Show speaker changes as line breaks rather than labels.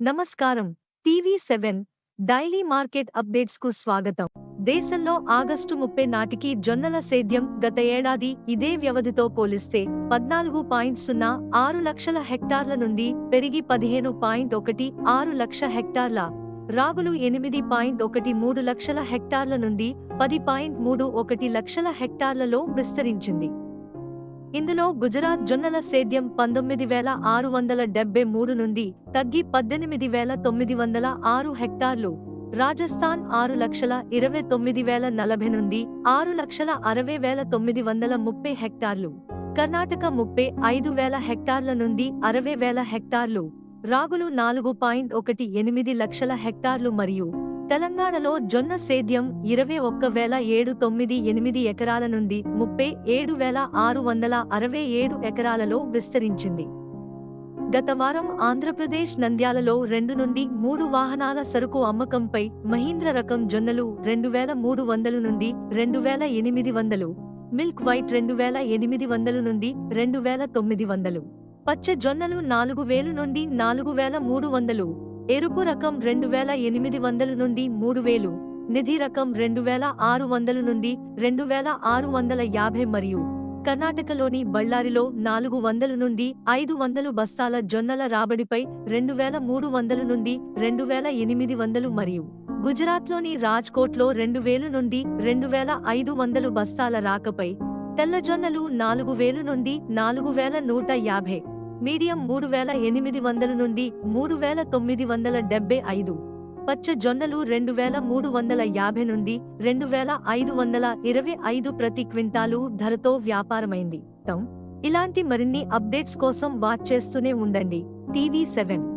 నమస్కారం. TV seven daily market అప్డేట్స్కు స్వాగతం. దేశంలో ఆగస్టు ముప్పై నాటికి జొన్నల సేద్యం గత ఏడాది ఇదే వ్యవధితో పోలిస్తే పద్నాలుగు పాయింట్ సున్నా ఆరు లక్షల హెక్టార్ల నుండి పెరిగి పదిహేను పాయింట్ ఒకటి ఆరు లక్ష హెక్టార్ల రాగులు ఎనిమిది పాయింట్ ఒకటి మూడు లక్షల హెక్టార్ల నుండి పది పాయింట్ మూడు ఒకటి లక్షల హెక్టార్లలో విస్తరించింది. ఇందులో గుజరాత్ జొన్నల సేద్యం పంతొమ్మిది వేల ఆరు వందల డెబ్బై మూడు నుండి తగ్గి పద్దెనిమిది వేల తొమ్మిది వందల ఆరు హెక్టార్లు రాజస్థాన్ ఆరు లక్షల ఇరవై తొమ్మిది వేల నలభై నుండి ఆరు లక్షల అరవై వేల తొమ్మిది వందల ముప్పై హెక్టార్లు కర్ణాటక ముప్పై ఐదు వేల హెక్టార్ల నుండి అరవై వేల హెక్టార్లు రాగులు నాలుగు పాయింట్ ఒకటి ఎనిమిది లక్షల హెక్టార్లు మరియు తెలంగాణలో జొన్న సేద్యం ఇరవై ఒక్క వేల ఏడు తొమ్మిది ఎనిమిది ఎకరాల నుండి ముప్పై ఏడు వేల ఆరు వందల అరవై ఏడు ఎకరాలలో విస్తరించింది. గత వారం ఆంధ్రప్రదేశ్ నంద్యాలలో రెండు నుండి మూడు వాహనాల సరుకు అమ్మకంపై మహీంద్ర రకం జొన్నలు రెండు వేల మూడు వందలు నుండి రెండు వేల ఎనిమిది వందలు మిల్క్ వైట్ రెండు వేల ఎనిమిది వందలు నుండి రెండు వేల తొమ్మిది వందలు పచ్చ జొన్నలు నాలుగు వేలు నుండి నాలుగు వేల మూడు వందలు ఎరుపు రకం రెండు వేల ఎనిమిది వందల నుండి మూడు వేలు నిధి రకం రెండు వేల ఆరు వందల నుండి రెండు వేల ఆరు వందల యాభై మరియు కర్ణాటకలోని బళ్ళారిలో నాలుగు వందల నుండి ఐదు వందలు బస్తాల జొన్నల రాబడిపై రెండు వేల మూడు వందల నుండి రెండు వేల ఎనిమిది వందలు మరియు గుజరాత్లోని రాజ్కోట్లో రెండు వేలు నుండి రెండు వేల ఐదు వందలు బస్తాల రాకపై తెల్ల జొన్నలు నాలుగు వేలు నుండి నాలుగు వేల నూట యాభై. మీడియం మూడు వేల ఎనిమిది వందల నుండి మూడు వేల తొమ్మిది వందల డెబ్బై ఐదు. పచ్చ జొన్నలు రెండు వేల మూడు వందల యాభై నుండి రెండు వేల ఐదు వందల ఇరవై ఐదు ప్రతి క్వింటాలు ధరతో వ్యాపారమైంది. తం. ఇలాంటి మరిన్ని అప్డేట్స్ కోసం వాచ్ చేస్తూనే ఉండండి. TV seven.